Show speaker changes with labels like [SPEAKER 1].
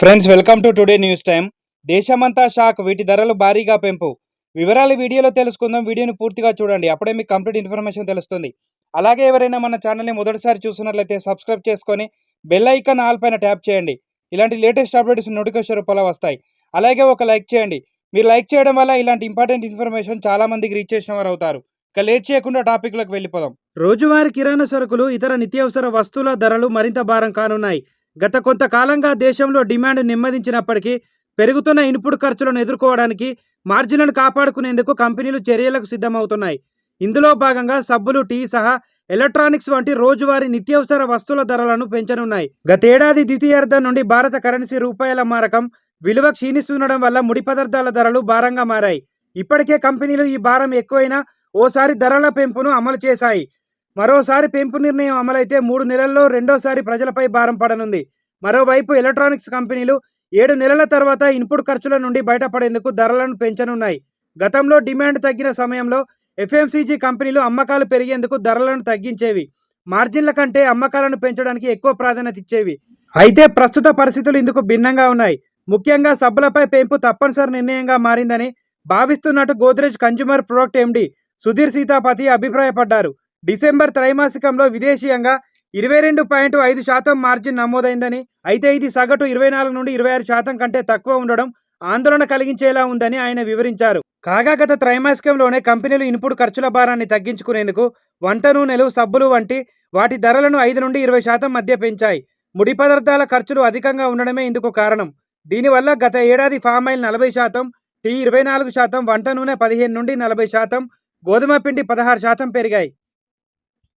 [SPEAKER 1] Friends welcome to today news time దేశమంతా shock వీటి ధరలు భారీగా పెంపు. వివరాలు వీడియోలో తెలుసుకుందాం. వీడియోని పూర్తిగా చూడండి. అప్పుడే మీకు కంప్లీట్ ఇన్ఫర్మేషన్ తెలుస్తుంది. అలాగే ఎవరైనా మన ఛానల్ని మొదటిసారి చూస్తున్నట్లయితే సబ్స్క్రైబ్ చేసుకొని బెల్ ఐకాన్ ఆల్ పైన ట్యాప్ చేయండి. ఇలాంటి లేటెస్ట్ అప్డేట్స్ నోటిఫికేషన్ రూపంలో వస్తాయి. అలాగే ఒక లైక్ చేయండి. మీరు లైక్ చేయడం వల్ల ఇలాంటి ఇంపార్టెంట్ ఇన్ఫర్మేషన్ చాలామందికి రీచ్ చేసిన వారు అవుతారు. ఇక లేట్ చేయకుండా టాపిక్లోకి వెళ్ళిపోదాం. రోజువారీ కిరాణా సరుకులు ఇతర నిత్యావసర వస్తువుల ధరలు మరింత భారం కానున్నాయి. గత కొంతకాలంగా దేశంలో డిమాండ్ నెమ్మదించినప్పటికీ పెరుగుతున్న ఇన్పుట్ ఖర్చులను ఎదుర్కోవడానికి మార్జిన్లను కాపాడుకునేందుకు కంపెనీలు చర్యలకు సిద్ధమవుతున్నాయి. ఇందులో భాగంగా సబ్బులు టీ సహా ఎలక్ట్రానిక్స్ వంటి రోజువారీ నిత్యావసర వస్తువుల ధరలను పెంచనున్నాయి. గతేడాది ద్వితీయార్థం నుండి భారత కరెన్సీ రూపాయల మారకం విలువ క్షీణిస్తుండడం వల్ల ముడి పదార్థాల ధరలు భారంగా మారాయి. ఇప్పటికే కంపెనీలు ఈ భారం ఎక్కువైనా ఓసారి ధరల పెంపును అమలు చేశాయి. మరోసారి పెంపు నిర్ణయం అమలైతే మూడు నెలల్లో రెండోసారి ప్రజలపై భారం పడనుంది. మరోవైపు ఎలక్ట్రానిక్స్ కంపెనీలు ఏడు నెలల తర్వాత ఇన్పుట్ ఖర్చుల నుండి బయటపడేందుకు ధరలను పెంచనున్నాయి. గతంలో డిమాండ్ తగ్గిన సమయంలో ఎఫ్ఎంసీజీ కంపెనీలు అమ్మకాలు పెరిగేందుకు ధరలను తగ్గించేవి. మార్జిన్ల కంటే అమ్మకాలను పెంచడానికి ఎక్కువ ప్రాధాన్యత ఇచ్చేవి. అయితే ప్రస్తుత పరిస్థితులు ఇందుకు భిన్నంగా ఉన్నాయి. ముఖ్యంగా సబ్బులపై పెంపు తప్పనిసరి నిర్ణయంగా మారిందని భావిస్తున్నట్టు Godrej consumer product MD Sudhir Seethapathi అభిప్రాయపడ్డారు. డిసెంబర్ త్రైమాసికంలో విదేశీయంగా ఇరవై రెండు పాయింట్ ఐదు శాతం మార్జిన్ నమోదైందని అయితే ఇది సగటు ఇరవై నాలుగు నుండి ఇరవై ఆరు శాతం కంటే తక్కువ ఉండడం ఆందోళన కలిగించేలా ఉందని ఆయన వివరించారు. కాగా గత త్రైమాసికంలోనే కంపెనీలు ఇన్పుట్ ఖర్చుల భారాన్ని తగ్గించుకునేందుకు వంట నూనెలు సబ్బులు వంటి వాటి ధరలను ఐదు నుండి ఇరవై శాతం మధ్య పెంచాయి. ముడి పదార్థాల ఖర్చులు అధికంగా ఉండడమే ఇందుకు కారణం. దీనివల్ల గత ఏడాది ఫామ్ ఆయిల్ నలభై శాతం టీ ఇరవై నాలుగు శాతం వంట నూనె పదిహేను నుండి నలభై శాతం గోధుమ పిండి పదహారు శాతం పెరిగాయి.